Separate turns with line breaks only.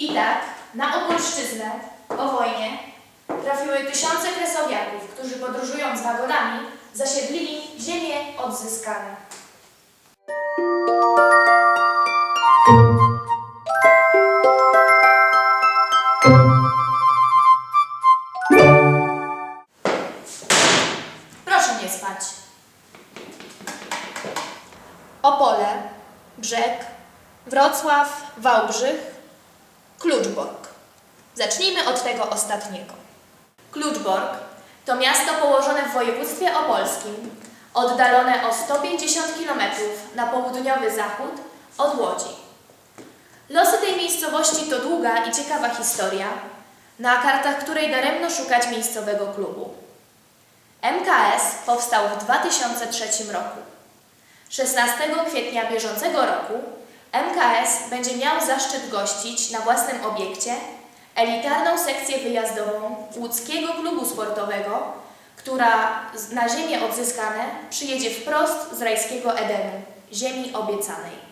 I tak na Opolszczyznę po wojnie trafiły tysiące kresowiaków, którzy podróżując wagonami zasiedlili ziemię odzyskane. Proszę nie spać. Opole, Brzeg, Wrocław, Wałbrzych Kluczbork. Zacznijmy od tego ostatniego. Kluczbork to miasto położone w województwie opolskim, oddalone o 150 km na południowy zachód od Łodzi. Losy tej miejscowości to długa i ciekawa historia, na kartach której daremno szukać miejscowego klubu. MKS powstał w 2003 roku. 16 kwietnia bieżącego roku MKS będzie miał zaszczyt gościć na własnym obiekcie elitarną sekcję wyjazdową łódzkiego klubu sportowego, która na ziemię odzyskane przyjedzie wprost z rajskiego Edenu, ziemi obiecanej.